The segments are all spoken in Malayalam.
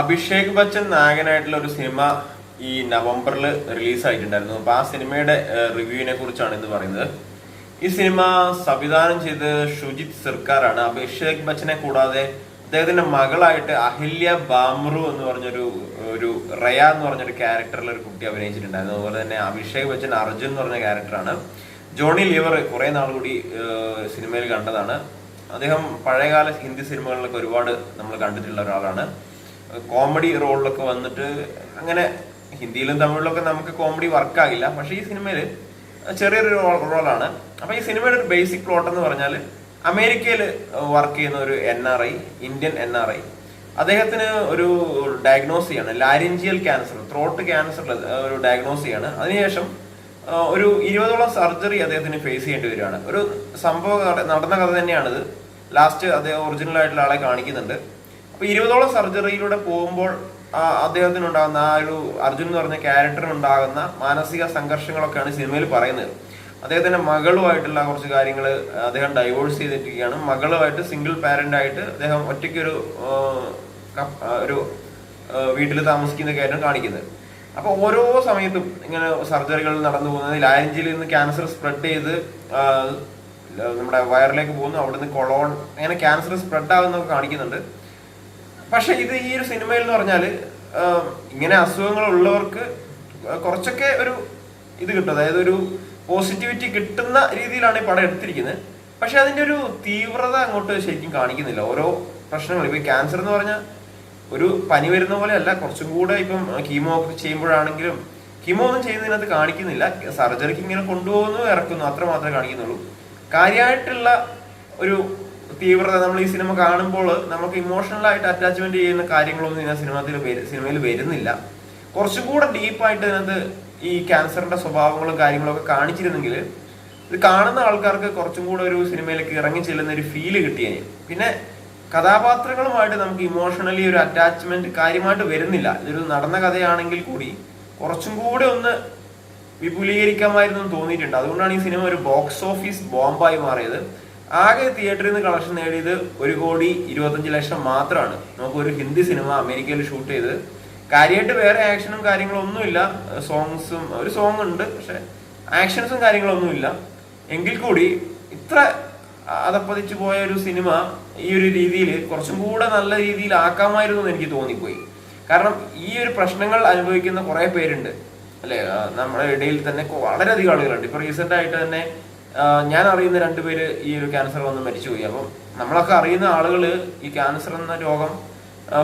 അഭിഷേക് ബച്ചൻ നായകനായിട്ടുള്ള ഒരു സിനിമ ഈ നവംബറിൽ റിലീസ് ആയിട്ടുണ്ടായിരുന്നു അപ്പൊ ആ സിനിമയുടെ റിവ്യൂവിനെ കുറിച്ചാണ് ഇന്ന് പറയുന്നത്. ഈ സിനിമ സംവിധാനം ചെയ്ത് ഷുജിത് സർക്കാരാണ്. അഭിഷേക് ബച്ചനെ കൂടാതെ അദ്ദേഹത്തിന്റെ മകളായിട്ട് അഹില്യ ബാമ്രു എന്ന് പറഞ്ഞൊരു ഒരു റയ എന്ന് പറഞ്ഞൊരു ക്യാരക്ടറിൽ ഒരു കുട്ടി അഭിനയിച്ചിട്ടുണ്ടായിരുന്നു. അതുപോലെ തന്നെ അഭിഷേക് ബച്ചൻ അർജുൻ എന്ന് പറഞ്ഞ ക്യാരക്ടറാണ്. ജോണി ലിവർ കുറെ നാൾ കൂടി സിനിമയിൽ കണ്ടതാണ്. അദ്ദേഹം പഴയകാല ഹിന്ദി സിനിമകളിലൊക്കെ ഒരുപാട് നമ്മൾ കണ്ടിട്ടുള്ള ഒരാളാണ്. കോമഡി റോളിലൊക്കെ വന്നിട്ട് അങ്ങനെ ഹിന്ദിയിലും തമിഴിലൊക്കെ നമുക്ക് കോമഡി വർക്കാകില്ല പക്ഷേ ഈ സിനിമയിൽ ചെറിയൊരു റോളാണ് അപ്പൊ ഈ സിനിമയുടെ ഒരു ബേസിക് പ്ലോട്ട് എന്ന് പറഞ്ഞാൽ അമേരിക്കയിൽ വർക്ക് ചെയ്യുന്ന ഒരു N R I Indian N R I അദ്ദേഹത്തിന് ഒരു ഡയഗ്നോസ് ചെയ്യാണ്. ലാരിഞ്ചിയൽ ക്യാൻസർ ത്രോട്ട് ക്യാൻസർ ഒരു ഡയഗ്നോസ് ചെയ്യാണ്. അതിനുശേഷം ഒരു ഇരുപതോളം സർജറി അദ്ദേഹത്തിന് ഫേസ് ചെയ്യേണ്ടി വരികയാണ്. ഒരു സംഭവം നട- നടന്ന കഥ തന്നെയാണിത്. ലാസ്റ്റ് അദ്ദേഹം ഒറിജിനൽ ആയിട്ടുള്ള ആളെ കാണിക്കുന്നുണ്ട്. അപ്പൊ ഇരുപതോളം സർജറിയിലൂടെ പോകുമ്പോൾ അദ്ദേഹത്തിനുണ്ടാകുന്ന ആ ഒരു അർജുൻ എന്ന് പറഞ്ഞ ക്യാരക്ടറിനുണ്ടാകുന്ന മാനസിക സംഘർഷങ്ങളൊക്കെയാണ് സിനിമയിൽ പറയുന്നത്. അദ്ദേഹത്തിന്റെ മകളുമായിട്ടുള്ള കുറച്ച് കാര്യങ്ങൾ അദ്ദേഹം ഡൈവോഴ്സ് ചെയ്തിരിക്കുകയാണ്. മകളുമായിട്ട് സിംഗിൾ പാരന്റ് ആയിട്ട് അദ്ദേഹം ഒറ്റയ്ക്ക് ഒരു ഒരു വീട്ടിൽ താമസിക്കുന്ന കാര്യം കാണിക്കുന്നത്. അപ്പൊ ഓരോ സമയത്തും ഇങ്ങനെ സർജറികൾ നടന്നു പോകുന്നത്. ലാരഞ്ചിൽ നിന്ന് ക്യാൻസർ സ്പ്രെഡ് ചെയ്ത് നമ്മുടെ വയറിലേക്ക് പോകുന്നു. അവിടുന്ന് കൊളോൺ അങ്ങനെ ക്യാൻസർ സ്പ്രെഡ് ആകുന്നൊക്കെ കാണിക്കുന്നുണ്ട്. പക്ഷെ ഇത് ഈ ഒരു സിനിമയിൽ എന്ന് പറഞ്ഞാൽ ഇങ്ങനെ അസുഖങ്ങൾ ഉള്ളവർക്ക് കുറച്ചൊക്കെ ഒരു ഇത് കിട്ടും. അതായത് ഒരു പോസിറ്റിവിറ്റി കിട്ടുന്ന രീതിയിലാണ് ഈ പടം എടുത്തിരിക്കുന്നത്. പക്ഷെ അതിന്റെ ഒരു തീവ്രത അങ്ങോട്ട് ശരിക്കും കാണിക്കുന്നില്ല. ഓരോ പ്രശ്നങ്ങൾ. ഇപ്പൊ ക്യാൻസർ എന്ന് പറഞ്ഞാൽ ഒരു പനി വരുന്ന പോലെ അല്ല. കുറച്ചും കൂടെ ഇപ്പം കീമോ ഒക്കെ ചെയ്യുമ്പോഴാണെങ്കിലും കീമോ ഒന്നും ചെയ്യുന്നതിനകത്ത് കാണിക്കുന്നില്ല. സർജറിക്ക് ഇങ്ങനെ കൊണ്ടുപോകുന്നു ഇറക്കുന്നു. അത്ര മാത്രമേ കാണിക്കുന്നുള്ളൂ. കാര്യമായിട്ടുള്ള ഒരു തീവ്രത നമ്മൾ ഈ സിനിമ കാണുമ്പോൾ നമുക്ക് ഇമോഷണൽ ആയിട്ട് അറ്റാച്ച്മെന്റ് ചെയ്യുന്ന കാര്യങ്ങളൊന്നും ഇതിനകത്ത് സിനിമത്തിൽ സിനിമയിൽ വരുന്നില്ല. കുറച്ചും കൂടെ ഡീപ്പായിട്ട് ഇതിനകത്ത് ഈ ക്യാൻസറിന്റെ സ്വഭാവങ്ങളും കാര്യങ്ങളൊക്കെ കാണിച്ചിരുന്നെങ്കിൽ ഇത് കാണുന്ന ആൾക്കാർക്ക് കുറച്ചും കൂടെ ഒരു സിനിമയിലേക്ക് ഇറങ്ങി ചെല്ലുന്ന ഒരു ഫീൽ കിട്ടിയേനെ പിന്നെ കഥാപാത്രങ്ങളുമായിട്ട് നമുക്ക് ഇമോഷണലി ഒരു അറ്റാച്ച്മെന്റ് കാര്യമായിട്ട് വരുന്നില്ല. ഇതൊരു നടന്ന കഥയാണെങ്കിൽ കൂടി കുറച്ചും കൂടെ ഒന്ന് വിപുലീകരിക്കാമായിരുന്നു തോന്നിയിട്ടുണ്ട്. അതുകൊണ്ടാണ് ഈ സിനിമ ഒരു ബോക്സ് ഓഫീസ് ബോംബായി മാറിയത്. ആകെ തിയേറ്ററിൽ നിന്ന് കളക്ഷൻ നേടിയത് ഒരു കോടി ഇരുപത്തഞ്ച് ലക്ഷം മാത്രമാണ് നമുക്ക് ഒരു ഹിന്ദി സിനിമ അമേരിക്കയിൽ ഷൂട്ട് ചെയ്ത് കാര്യമായിട്ട് വേറെ ആക്ഷനും കാര്യങ്ങളും ഒന്നുമില്ല സോങ്സും ഒരു സോങ് ഉണ്ട് പക്ഷെ ആക്ഷൻസും കാര്യങ്ങളൊന്നുമില്ല എങ്കിൽ കൂടി ഇത്ര അതപ്പതിച്ചു പോയ ഒരു സിനിമ ഈ ഒരു രീതിയിൽ കുറച്ചും കൂടെ നല്ല രീതിയിൽ ആക്കാമായിരുന്നു എന്ന് എനിക്ക് തോന്നിപ്പോയി. കാരണം ഈ ഒരു പ്രശ്നങ്ങൾ അനുഭവിക്കുന്ന കുറെ പേരുണ്ട്. അല്ലെ? നമ്മുടെ ഇടയിൽ തന്നെ വളരെയധികം ആളുകളുണ്ട്. ഇപ്പൊ റീസെന്റ് ആയിട്ട് തന്നെ ഞാൻ അറിയുന്ന രണ്ടുപേര് ഈ ഒരു ക്യാൻസർ വന്ന് മരിച്ചുപോയി അപ്പം നമ്മളൊക്കെ അറിയുന്ന ആളുകൾ ഈ ക്യാൻസർ എന്ന രോഗം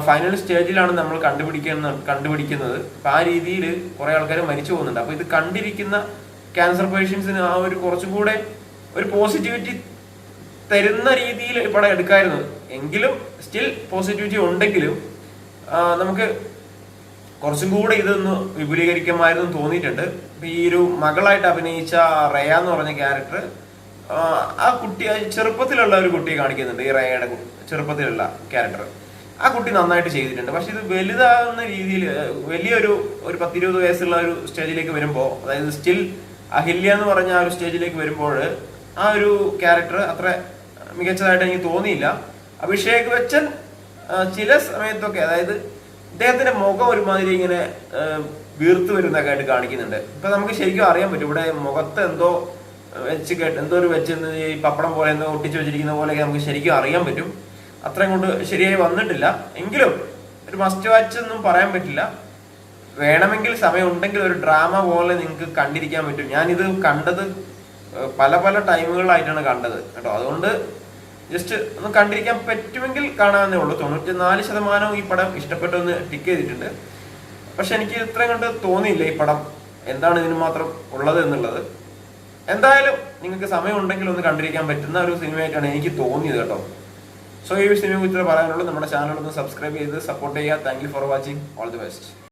ഫൈനൽ സ്റ്റേജിലാണ് നമ്മൾ കണ്ടുപിടിക്കുന്ന കണ്ടുപിടിക്കുന്നത്. അപ്പം ആ രീതിയിൽ കുറെ ആൾക്കാർ മരിച്ചു പോകുന്നുണ്ട്. അപ്പൊ ഇത് കണ്ടിരിക്കുന്ന ക്യാൻസർ പേഷ്യൻസിന് ആ ഒരു കുറച്ചുകൂടെ ഒരു പോസിറ്റിവിറ്റി തരുന്ന രീതിയിൽ ഇവിടെ എടുക്കായിരുന്നു. എങ്കിലും സ്റ്റിൽ പോസിറ്റിവിറ്റി ഉണ്ടെങ്കിലും നമുക്ക് കുറച്ചും കൂടെ ഇതൊന്ന് വിപുലീകരിക്കുമായിരുന്നു തോന്നിയിട്ടുണ്ട്. ഈ ഒരു മകളായിട്ട് അഭിനയിച്ച റയ എന്ന് പറഞ്ഞ ക്യാരക്ടർ ആ കുട്ടി ചെറുപ്പത്തിലുള്ള ഒരു കുട്ടിയെ കാണിക്കുന്നുണ്ട് ഈ റയയുടെ ചെറുപ്പത്തിലുള്ള ക്യാരക്ടർ. ആ കുട്ടി നന്നായിട്ട് ചെയ്തിട്ടുണ്ട്. പക്ഷെ ഇത് വലുതാകുന്ന രീതിയിൽ വലിയൊരു ഒരു പത്തിരുപത് വയസ്സുള്ള ഒരു സ്റ്റേജിലേക്ക് വരുമ്പോൾ അതായത് സ്റ്റിൽ അഹില്യ എന്ന് പറഞ്ഞ ആ ഒരു സ്റ്റേജിലേക്ക് വരുമ്പോൾ ആ ഒരു ക്യാരക്ടർ അത്ര മികച്ചതായിട്ട് എനിക്ക് തോന്നിയില്ല. അഭിഷേക് ബച്ചൻ ചില സമയത്തൊക്കെ അതായത് ഇദ്ദേഹത്തിന്റെ മുഖം ഒരുമാതിരി ഇങ്ങനെ വീർത്തു വരുന്നൊക്കെ ആയിട്ട് കാണിക്കുന്നുണ്ട്. ഇപ്പൊ നമുക്ക് ശരിക്കും അറിയാൻ പറ്റും. ഇവിടെ മുഖത്ത് എന്തോ വെച്ച് കേട്ട് എന്തോ ഒരു വെച്ച് ഈ പപ്പടം പോലെ എന്തോ ഒട്ടിച്ചു വെച്ചിരിക്കുന്ന പോലെയൊക്കെ നമുക്ക് ശരിക്കും അറിയാൻ പറ്റും. അത്രയും കൊണ്ട് ശരിയായി വന്നിട്ടില്ല. എങ്കിലും ഒരു മസ്റ്റ് വാച്ച് ഒന്നും പറയാൻ പറ്റില്ല. വേണമെങ്കിൽ സമയം ഉണ്ടെങ്കിൽ ഒരു ഡ്രാമ പോലെ നിങ്ങൾക്ക് കണ്ടിരിക്കാൻ പറ്റും. ഞാനിത് കണ്ടത് പല പല ടൈമുകളായിട്ടാണ് കണ്ടത്. കേട്ടോ അതുകൊണ്ട് ജസ്റ്റ് ഒന്ന് കണ്ടിരിക്കാൻ പറ്റുമെങ്കിൽ കാണാമെന്നേ ഉള്ളൂ. തൊണ്ണൂറ്റി നാല് ശതമാനം ഈ പടം ഇഷ്ടപ്പെട്ടെന്ന് ടിക്ക് ചെയ്തിട്ടുണ്ട്. പക്ഷെ എനിക്ക് ഇത്രയും കണ്ട് തോന്നിയില്ല ഈ പടം എന്താണ് ഇതിന് മാത്രം ഉള്ളത് എന്നുള്ളത്. എന്തായാലും നിങ്ങൾക്ക് സമയം ഉണ്ടെങ്കിൽ ഒന്ന് കണ്ടിരിക്കാൻ പറ്റുന്ന ഒരു സിനിമയായിട്ടാണ് എനിക്ക് തോന്നിയത് കേട്ടോ. സോ ഈ സിനിമയെ കുറിച്ച് പറയാനുള്ളത് നമ്മുടെ ചാനൽ ഒന്ന് സബ്സ്ക്രൈബ് ചെയ്ത് സപ്പോർട്ട് ചെയ്യുക. Thank for watching all the best